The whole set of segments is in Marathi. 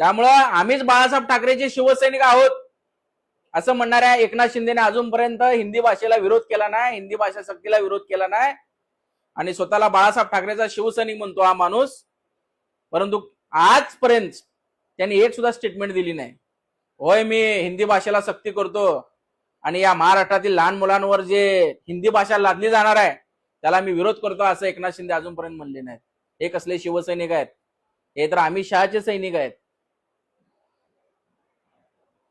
त्यामुळं आम्हीच बाळासाहेब ठाकरेचे शिवसैनिक आहोत असं म्हणणाऱ्या एकनाथ शिंदेने अजूनपर्यंत हिंदी भाषेला विरोध केला नाही हिंदी भाषा सक्तीला विरोध केला नाही. आणि स्वतःला बाळासाहेब ठाकरेचा शिवसैनिक म्हणतो हा माणूस. परंतु आजपर्यंत त्यांनी एक सुद्धा स्टेटमेंट दिली नाही. होय मी हिंदी भाषेला सक्ती करतो आणि या महाराष्ट्रातील लहान मुलांवर जे हिंदी भाषा लादली जाणार आहे त्याला मी विरोध करतो असं एकनाथ शिंदे अजूनपर्यंत म्हणले नाहीत. हे कसले शिवसैनिक आहेत? हे तर आम्ही शहाचे सैनिक आहेत.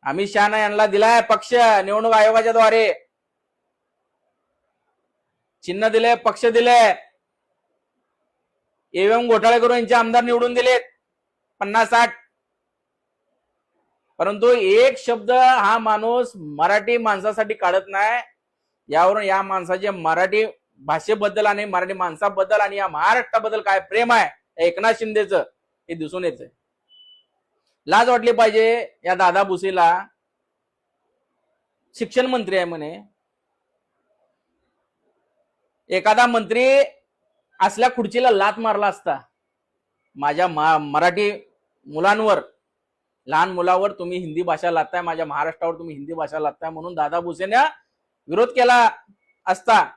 अमित शहानं यांना दिलाय पक्ष निवडणूक आयोगाच्या द्वारे. चिन्ह दिले पक्ष दिले एवम घोटाळे करून यांचे आमदार निवडून दिलेत. पन्नास साठ. परंतु एक शब्द हा माणूस मराठी माणसासाठी काढत नाही. यावरून या माणसाचे मराठी भाषेबद्दल आणि मराठी माणसाबद्दल आणि या महाराष्ट्राबद्दल काय प्रेम आहे एकनाथ शिंदेचं हे दिसून येतंय. लाज वाटली पाहिजे या दादा भुसेला. शिक्षण मंत्री आहे म्हणे. एखादा मंत्री असल्या खुर्चीला लात मारला असता. माझ्या मा- मराठी मुलांवर लहान मुलावर तुम्ही हिंदी भाषा लादताय माझ्या महाराष्ट्रावर तुम्ही हिंदी भाषा लादताय म्हणून दादा भुसेने विरोध केला असता.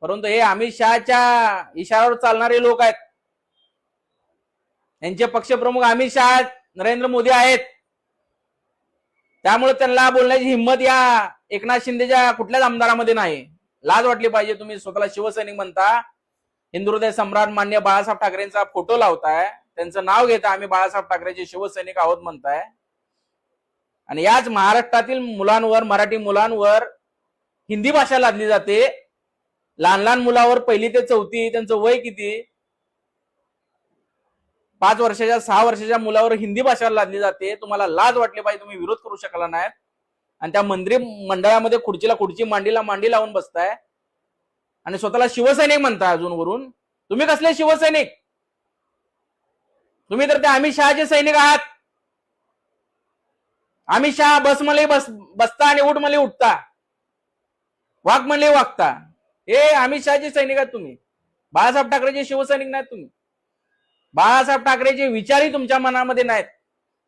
परंतु हे अमित शहाच्या इशाऱ्यावर चालणारे लोक आहेत. यांचे पक्षप्रमुख अमित शहा नरेंद्र मोदी आहेत. त्यामुळे त्यांना बोलण्याची हिंमत या एकनाथ शिंदेच्या कुठल्याच आमदारामध्ये नाही. लाज वाटली पाहिजे तुम्ही स्वतःला शिवसैनिक म्हणता. हिंदू सम्राट मान्य बाळासाहेब ठाकरेंचा फोटो लावताय. त्यांचं नाव घेता आम्ही बाळासाहेब ठाकरेचे शिवसैनिक आहोत म्हणताय. आणि याच महाराष्ट्रातील मुलांवर मराठी मुलांवर हिंदी भाषा लादली जाते. लहान लहान मुलावर पहिली ते चौथी त्यांचं वय किती? पाच वर्षाच्या सहा वर्षाच्या मुलावर हिंदी भाषा लादली जाते. तुम्हाला लाज वाटली पाहिजे तुम्ही विरोध करू शकला नाही आणि त्या मंत्री मंडळामध्ये खुर्चीला खुर्ची मांडीला मांडी लावून बसताय. आणि स्वतःला शिवसैनिक म्हणताय अजून वरून. तुम्ही कसले शिवसैनिक? तुम्ही तर ते अमित शहाचे सैनिक आहात. अमित शहा बसमध्ये बस बसता आणि उठमध्ये उठता. वाघ म्हणले वागता हे अमित शहाचे सैनिक आहात तुम्ही. बाळासाहेब ठाकरेचे शिवसैनिक नाहीत तुम्ही. बाळासाहेब ठाकरेचे विचारही तुमच्या मनामध्ये नाहीत.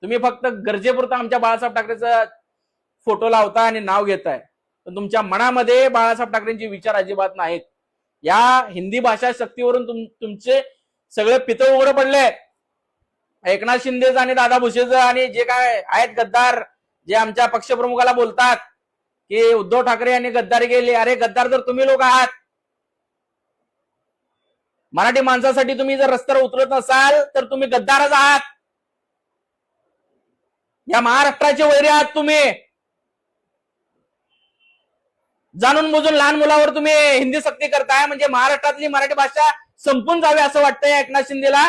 तुम्ही फक्त गरजेपुरता आमच्या बाळासाहेब ठाकरेचा फोटो लावता आणि नाव घेताय. पण तुमच्या मनामध्ये बाळासाहेब ठाकरेंचे विचार अजिबात नाहीत. या हिंदी भाषा शक्तीवरून तुम तुमचे सगळे पितळ उघड पडले एकनाथ शिंदेच आणि दादा भुसेच आणि जे काय आहेत गद्दार जे आमच्या पक्षप्रमुखाला बोलतात की उद्धव ठाकरे यांनी गद्दारी केली. अरे गद्दार जर तुम्ही लोक आहात. मराठी माणसासाठी तुम्ही जर रस्त्यावर उतरत नसाल तर तुम्ही गद्दारच आहात. या महाराष्ट्राचे वैरी आहात तुम्ही. जाणून बुजून लहान मुलावर तुम्ही हिंदी सक्ती करताय म्हणजे महाराष्ट्रातली मराठी भाषा संपून जावी असं वाटतंय एकनाथ शिंदेला.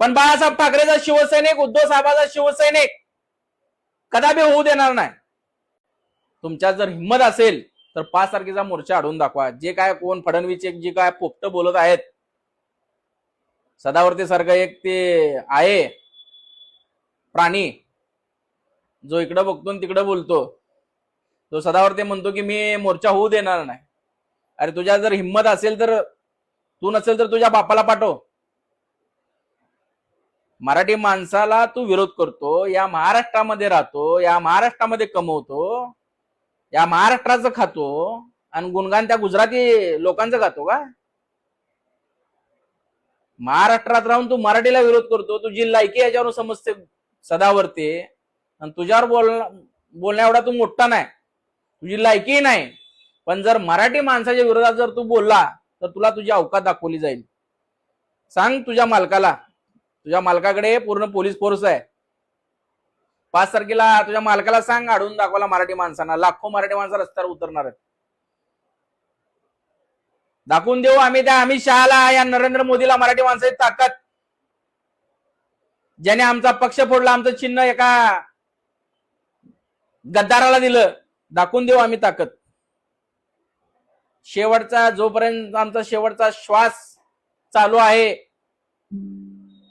पण बाळासाहेब ठाकरेचा शिवसैनिक उद्धव साहेबाचा शिवसैनिक कदापि होऊ देणार नाही. तुमच्यात जर हिंमत असेल तर पाच तारखेचा मोर्चा अडवून दाखवा. जे काय कोण फडणवीस एक जे काय पोपट बोलत आहेत. सदावर्ती सारखं एक ते आहे. प्राणी. जो इकडं बघतो तिकडं बोलतो. तो सदावर्ती म्हणतो की मी मोर्चा होऊ देणार नाही. अरे तुझ्या जर हिंमत असेल तर तू नसेल तर तुझ्या बापाला पाठव. मराठी माणसाला तू विरोध करतो या महाराष्ट्रामध्ये राहतो या महाराष्ट्रामध्ये कमवतो. या महाराष्ट्राचं खातो आणि गुणगान त्या गुजराती लोकांचं खातो का? महाराष्ट्रात राहून तू मराठीला विरोध करतो तुझी लायकी याच्यावर समजते सदावरते. आणि तुझ्यावर बोल बोलण्या एवढा तू मोठा नाही. तुझी लायकी नाही. पण जर मराठी माणसाच्या विरोधात जर तू बोलला तर तुला तुझी अवकात दाखवली जाईल. सांग तुझ्या मालकाला. तुझ्या मालकाकडे पूर्ण पोलीस फोर्स आहे. पाच तारखेला तुझ्या मालकाला सांग अडून दाखवला मराठी माणसांना. लाखो मराठी माणसं रस्त्यावर उतरणार आहेत. दाखवून देऊ आम्ही त्या अमित शहाला या नरेंद्र मोदीला मराठी माणसाची ताकद. ज्याने आमचा पक्ष फोडला आमचं चिन्ह एका गद्दाराला दिलं. दाखवून देऊ आम्ही ताकद. शेवटचा जोपर्यंत आमचा शेवटचा श्वास चालू आहे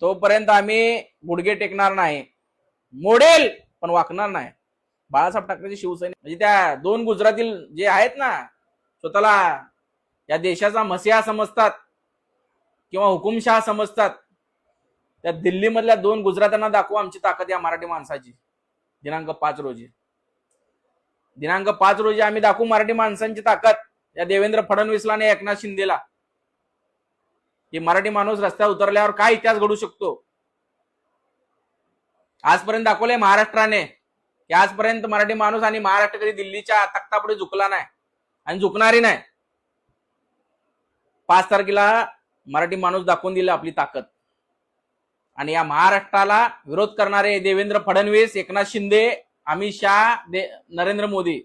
तोपर्यंत आम्ही गुडघे टेकणार नाही. मोडेल पण वाकणार नाही. बाळासाहेब ठाकरेचे शिवसैनिक म्हणजे त्या दोन गुजरातील जे आहेत ना स्वतःला या देशाचा मसिहा समजतात किंवा हुकुमशहा समजतात त्या दिल्लीमधल्या दोन गुजरातांना दाखवू आमची ताकद या मराठी माणसाची. दिनांक पाच रोजी. दिनांक पाच रोजी आम्ही दाखवू मराठी माणसांची ताकद या देवेंद्र फडणवीसला आणि एकनाथ शिंदेला. की मराठी माणूस रस्त्यावर उतरल्यावर काय इतिहास घडू शकतो? आजपर्यंत दाखवलंय महाराष्ट्राने की आजपर्यंत मराठी माणूस आणि महाराष्ट्र कधी दिल्लीच्या तख्तापुढे झुकला नाही आणि झुकणारी नाही. पाच तारखेला मराठी माणूस दाखवून दिला आपली ताकद. आणि या महाराष्ट्राला विरोध करणारे देवेंद्र फडणवीस एकनाथ शिंदे अमित शहा नरेंद्र मोदी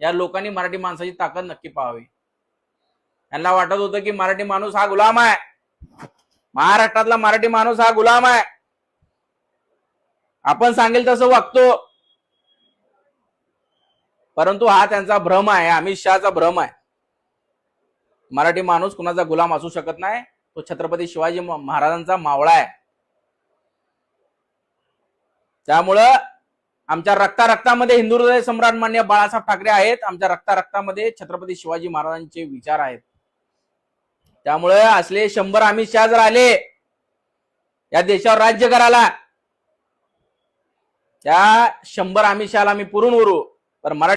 या लोकांनी मराठी माणसाची ताकद नक्की पाहावी. यांना वाटत होतं की मराठी माणूस हा गुलाम आहे. महाराष्ट्रातला मराठी माणूस हा गुलाम आहे. आपण सांगेल तसं वागतो. परंतु हा त्यांचा भ्रम आहे अमित शहाचा भ्रम आहे. मराठी माणूस कुणाचा गुलाम असू शकत नाही तो छत्रपती शिवाजी महाराजांचा मावळा आहे. त्यामुळं आमच्या रक्ता रक्तामध्ये हिंदू हृदय सम्राट मान्य बाळासाहेब ठाकरे आहेत आमच्या रक्ता रक्तामध्ये छत्रपती शिवाजी महाराजांचे विचार आहेत. त्यामुळे असले शंभर अमित शहा जर आले या देशावर राज्य करायला त्या शंभर आमिषाला मी पुरून उरू पण मराठी